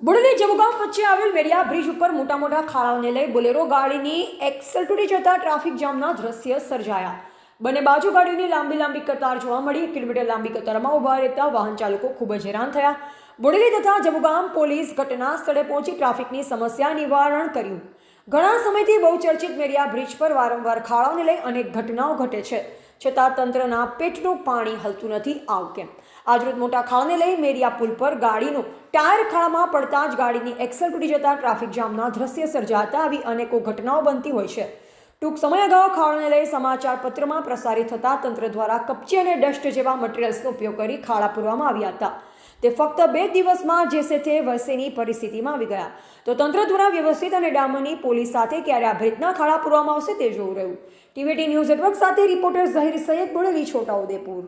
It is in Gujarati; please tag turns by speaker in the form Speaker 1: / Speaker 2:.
Speaker 1: બુડલી જમુગામ વચ્ચે આવેલ મેડિયા બ્રિજ ઉપર મોટા મોટા ખાડાઓને લઈ બોલેરો ગાડીની એક્સલ તૂટી જતા ટ્રાફિક જામના દ્રશ્ય સર્જાયા. બંને બાજુ ગાડીની લાંબી લાંબી કતાર જોવા મળી. કિલોમીટર લાંબી કતારમાં ઊભા રહેતા વાહન ચાલકો ખૂબ જ હેરાન થયા. બુડલી તથા જમુગામ પોલીસ ઘટના સ્થળે પહોંચી ટ્રાફિકની સમસ્યા નિવારણ કર્યું. ઘણા સમયથી બહુ ચર્ચિત મેરિયા બ્રિજ પર વારંવાર ખાડાઓને લઈ અનેક ઘટનાઓ ઘટે છે. છતાં તંત્રના પેટનું પાણી હલતું નથી આવું કેમ? આજરોજ મોટા ખાડાને લઈ મેરિયા પુલ પર ગાડીનું ટાયર ખાડામાં પડતા જ ગાડીની એક્સલ તૂટી જતા ટ્રાફિક જામના દ્રશ્ય સર્જાતા આવી અનેકો ઘટનાઓ બનતી હોય છે. ટૂંક સમય અગાઉ ખાડાને લઈ સમાચાર પત્રમાં પ્રસારિત થતા તંત્ર દ્વારા કપચી અને ડસ્ટ જેવા મટીરિયલ્સનો ઉપયોગ કરી ખાડા પૂરવામાં આવ્યા હતા. તે ફક્ત બે દિવસમાં જેસે તે વસેની પરિસ્થિતિમાં આવી ગયા. તો તંત્ર દ્વારા વ્યવસ્થિત અને ડામરની પોલીસ સાથે ક્યારે આ ભેટના ખાડા પૂરવામાં આવશે તે જોવું રહ્યું. ટીવીટી ન્યૂઝ નેટવર્ક સાથે રિપોર્ટર ઝહીર સૈયદ બોડેલી છોટાઉદેપુર